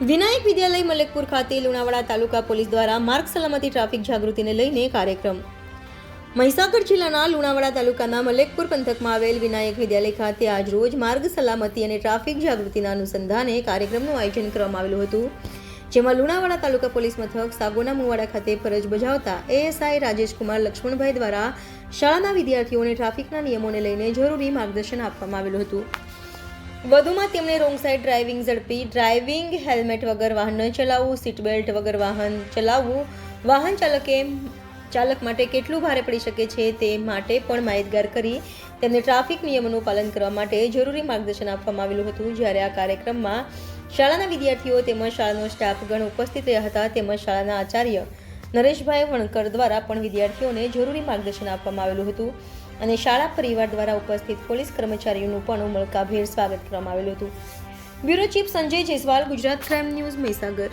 વિનાયક વિદ્યાલય મલેકપુર ખાતે લુણાવાડા તાલુકા પોલીસ દ્વારા માર્ગ સલામતી ટ્રાફિક જાગૃતિને લઈને કાર્યક્રમ. મહીસાગર જિલ્લાના લુણાવાડા તાલુકાના મલેકપુર પંથકમાં આવેલ વિનાયક વિદ્યાલય ખાતે આજરોજ માર્ગ સલામતી અને ટ્રાફિક જાગૃતિના અનુસંધાને કાર્યક્રમનું આયોજન કરવામાં આવેલું હતું. જેમાં લુણાવાડા તાલુકા પોલીસ મથક, સાગોના મુવાડા ખાતે ફરજ બજાવતા એએસઆઈ રાજેશકુમાર લક્ષ્મણભાઈ દ્વારા શાળાના વિદ્યાર્થીઓને ટ્રાફિકના નિયમોને લઈને જરૂરી માર્ગદર્શન આપવામાં આવેલું હતું. વધુમાં તેમણે રોંગ સાઈડ ડ્રાઇવિંગ ઝડપી ડ્રાઇવિંગ હેલ્મેટ વગર વાહન ન ચલાવવું સીટ બેલ્ટ વગર વાહન ચલાવવું. વાહન ચાલકે ચાલક માટે કેટલું ભારે પડી શકે છે તે માટે પણ માહિતગાર કરી તેમને ટ્રાફિક નિયમોનું પાલન કરવા માટે જરૂરી માર્ગદર્શન આપવામાં આવેલું હતું. જ્યારે આ કાર્યક્રમમાં શાળાના વિદ્યાર્થીઓ તેમજ શાળાનો સ્ટાફગણ ઉપસ્થિત રહ્યા હતા, તેમજ શાળાના આચાર્ય નરેશભાઈ વણકર દ્વારા પણ વિદ્યાર્થીઓને જરૂરી માર્ગદર્શન આપવામાં આવેલું હતું અને શાળા પરિવાર દ્વારા ઉપસ્થિત પોલીસ કર્મચારીઓનું પણ ઉમળકાભેર સ્વાગત કરવામાં આવેલું હતું. Bureau chief Sanjay Jaiswal, Gujarat crime news Mahisagar.